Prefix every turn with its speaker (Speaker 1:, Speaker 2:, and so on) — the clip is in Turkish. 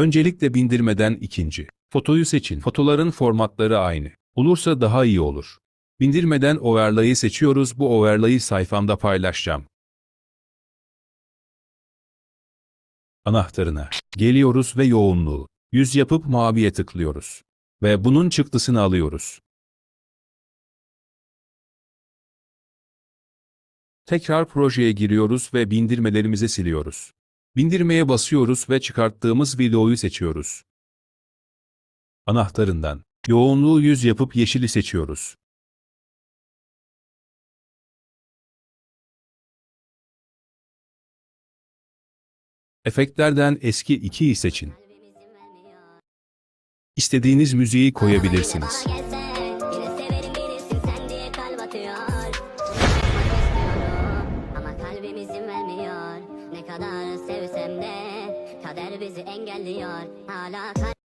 Speaker 1: Öncelikle bindirmeden ikinci. Fotoyu seçin. Fotoların formatları aynı. Olursa daha iyi olur. Bindirmeden overlay'ı seçiyoruz. Bu overlay'ı sayfamda paylaşacağım. Anahtarına geliyoruz ve yoğunluğu 100 yapıp maviye tıklıyoruz. Ve bunun çıktısını alıyoruz. Tekrar projeye giriyoruz ve bindirmelerimizi siliyoruz. Bindirmeye basıyoruz ve çıkarttığımız videoyu seçiyoruz. Anahtarından yoğunluğu 100 yapıp yeşili seçiyoruz. Efektlerden eski 2'yi seçin. İstediğiniz müziği koyabilirsiniz.
Speaker 2: Yine severim birisin sen diye kalp atıyor Ama kalbim izin vermiyor Ne kadar sevsem de Kader bizi engelliyor. Hala